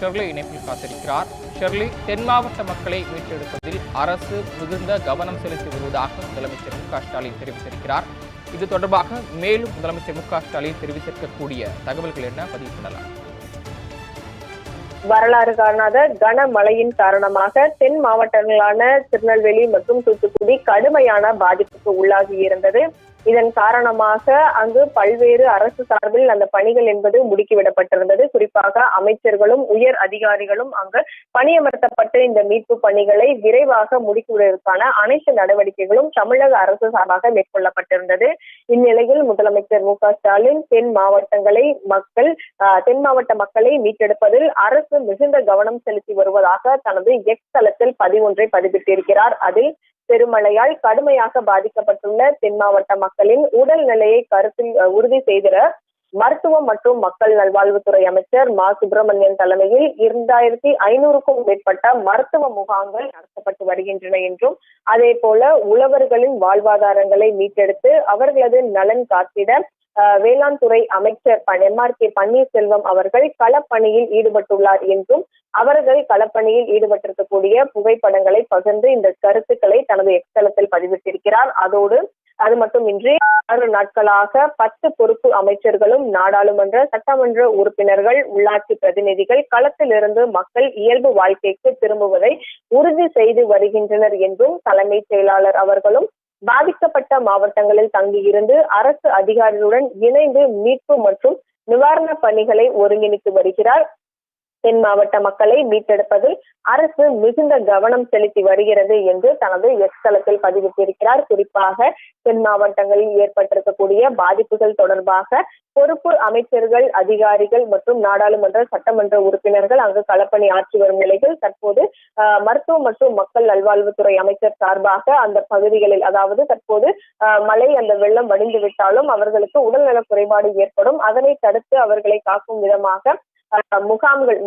Shirley இணைப்பில் காத்திருக்கிறார். Shirley தென் மாவட்ட மக்களை மீட்டெடுப்பதில் அரசு மிகுந்த கவனம் செலுத்தி வருவதாக முதலமைச்சர் மு க ஸ்டாலின் தெரிவித்திருக்கிறார். இது தொடர்பாக மேலும் முதலமைச்சர் மு க ஸ்டாலின் தெரிவித்திருக்கக்கூடிய தகவல்கள் என்ன? பதிவு பண்ணலாம். வரலாறு காணாத கனமழையின் காரணமாக தென் மாவட்டங்களான திருநெல்வேலி மற்றும் தூத்துக்குடி கடுமையான பாதிப்புக்கு உள்ளாகி இருந்தது. இதன் காரணமாக அங்கு பல்வேறு அரசு சார்பில் அந்த பணிகள் என்பது முடுக்கிவிடப்பட்டிருந்தது. குறிப்பாக அமைச்சர்களும் உயர் அதிகாரிகளும் அங்கு பணியமர்த்தப்பட்டு இந்த மீட்பு பணிகளை விரைவாக முடுக்கிவிடுவதற்கான அனைத்து நடவடிக்கைகளும் தமிழக அரசு சார்பாக மேற்கொள்ளப்பட்டிருந்தது. இந்நிலையில் முதலமைச்சர் மு ஸ்டாலின் தென் மாவட்டங்களை மக்கள் ஆஹ், தென் மாவட்ட மக்களை மீட்டெடுப்பதில் அரசு மிகுந்த கவனம் செலுத்தி வருவதாக தனது எக்ஸ் தளத்தில் பதிவொன்றை பதிவிட்டிருக்கிறார். அதில் பெருமழையால் கடுமையாக பாதிக்கப்பட்டுள்ள தென் மாவட்ட மக்களின் உடல் நிலையை கருத்தில் உறுதி செய்திட மருத்துவம் மற்றும் மக்கள் நல்வாழ்வுத்துறை அமைச்சர் மா. சுப்பிரமணியன் தலைமையில் இரண்டாயிரத்தி ஐநூறுக்கும் மேற்பட்ட மருத்துவ முகாம்கள் நடத்தப்பட்டு வருகின்றன என்றும் அதே போல உழவர்களின் வாழ்வாதாரங்களை மீட்டெடுத்து அவர்களது நலன் காத்திட அஹ், வேளாண் துறை அமைச்சர் எம். ஆர். கே. பன்னீர்செல்வம் அவர்கள் களப்பணியில் ஈடுபட்டுள்ளார் என்றும் அவர்கள் களப்பணியில் ஈடுபட்டிருக்கக்கூடிய புகைப்படங்களை பகிர்ந்து இந்த கருத்துக்களை தனது எக்ஸ்தலத்தில் பதிவிட்டிருக்கிறார். அதோடு அது மட்டுமின்றி ஆறு நாட்களாக பத்து பொறுப்பு அமைச்சர்களும் நாடாளுமன்ற சட்டமன்ற உறுப்பினர்கள் உள்ளாட்சி பிரதிநிதிகள் களத்திலிருந்து மக்கள் இயல்பு வாழ்க்கைக்கு திரும்புவதை உறுதி செய்து வருகின்றனர் என்றும் தலைமைச் செயலாளர் அவர்களும் பாதிக்கப்பட்ட மாவட்டங்களில் தங்கியிருந்து அரசு அதிகாரிகளுடன் இணைந்து மீட்பு மற்றும் நிவாரண பணிகளை ஒருங்கிணைத்து வருகிறார். தென் மாவட்ட மக்களை மீட்டெடுப்பதில் அரசு மிகுந்த கவனம் செலுத்தி வருகிறது என்று தனது எக்ஸ்தலத்தில் பதிவிட்டிருக்கிறார். குறிப்பாக தென் மாவட்டங்களில் ஏற்பட்டிருக்கக்கூடிய பாதிப்புகள் தொடர்பாக பொறுப்பு அமைச்சர்கள் அதிகாரிகள் மற்றும் நாடாளுமன்ற சட்டமன்ற உறுப்பினர்கள் அங்கு களப்பணி ஆற்றி வரும் நிலையில் தற்போது ஆஹ், மற்றும் மக்கள் நல்வாழ்வுத்துறை அமைச்சர் சார்பாக அந்த பகுதிகளில் அதாவது தற்போது ஆஹ், மழை அந்த வெள்ளம் வடிந்து விட்டாலும் அவர்களுக்கு உடல்நல குறைபாடு ஏற்படும். அதனை தடுத்து அவர்களை காக்கும் விதமாக முகாம்கள்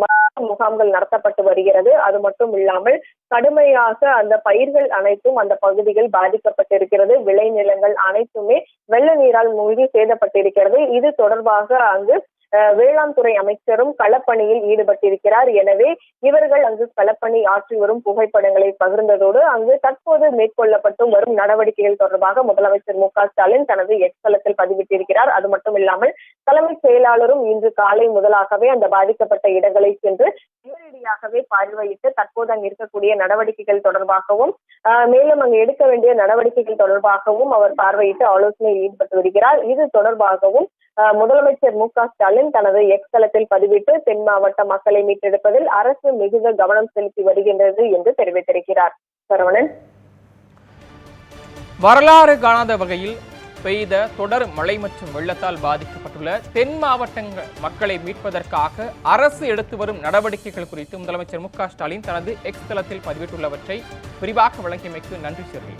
முகாம்கள் நடத்தப்பட்டு வருகிறது. அது மட்டும் இல்லாமல் கடுமையாக அந்த பயிர்கள் அனைத்தும் அந்த பகுதிகள் பாதிக்கப்பட்டிருக்கிறது. விளைநிலங்கள் அனைத்துமே வெள்ள நீரால் மூழ்கி சேதப்பட்டிருக்கிறது. இது தொடர்பாக அங்கு அஹ், வேளாண் துறை அமைச்சரும் களப்பணியில் ஈடுபட்டிருக்கிறார். எனவே இவர்கள் அங்கு களப்பணி ஆற்றி வரும் புகைப்படங்களை பகிர்ந்ததோடு அங்கு தற்போது மேற்கொள்ளப்பட்டு வரும் நடவடிக்கைகள் தொடர்பாக முதலமைச்சர் மு க ஸ்டாலின் தனது எக்ஸ்தலத்தில் பதிவிட்டிருக்கிறார். அது மட்டும் இல்லாமல் தலைமைச் செயலாளரும் இன்று காலை முதலாகவே அந்த பாதிக்கப்பட்ட இடங்களை சென்று நேரடியாகவே பார்வையிட்டு தற்போது அங்கு இருக்கக்கூடிய நடவடிக்கைகள் தொடர்பாகவும் ஆஹ், மேலும் அங்கு எடுக்க வேண்டிய நடவடிக்கைகள் தொடர்பாகவும் அவர் பார்வையிட்டு ஆலோசனையில் ஈடுபட்டு வருகிறார். இது தொடர்பாகவும் ஆஹ், முதலமைச்சர் மு ஸ்டாலின் தனது எக்ஸ் தளத்தில் பதிவிட்டு தென் மாவட்ட மக்களை மீட்டெடுப்பதில் அரசு மிகுந்த கவனம் செலுத்தி வருகின்றது என்று தெரிவித்திருக்கிறார். சரவணன். வரலாறு காணாத வகையில் பெய்த தொடர் மழை மற்றும் வெள்ளத்தால் பாதிக்கப்பட்டுள்ள தென் மாவட்டங்கள் மக்களை மீட்பதற்காக அரசு எடுத்து வரும் நடவடிக்கைகள் குறித்து முதலமைச்சர் மு க ஸ்டாலின் தனது எக்ஸ் தளத்தில் பதிவிட்டுள்ளவற்றை விரிவாக வழங்கியமைக்கு நன்றி செல்வி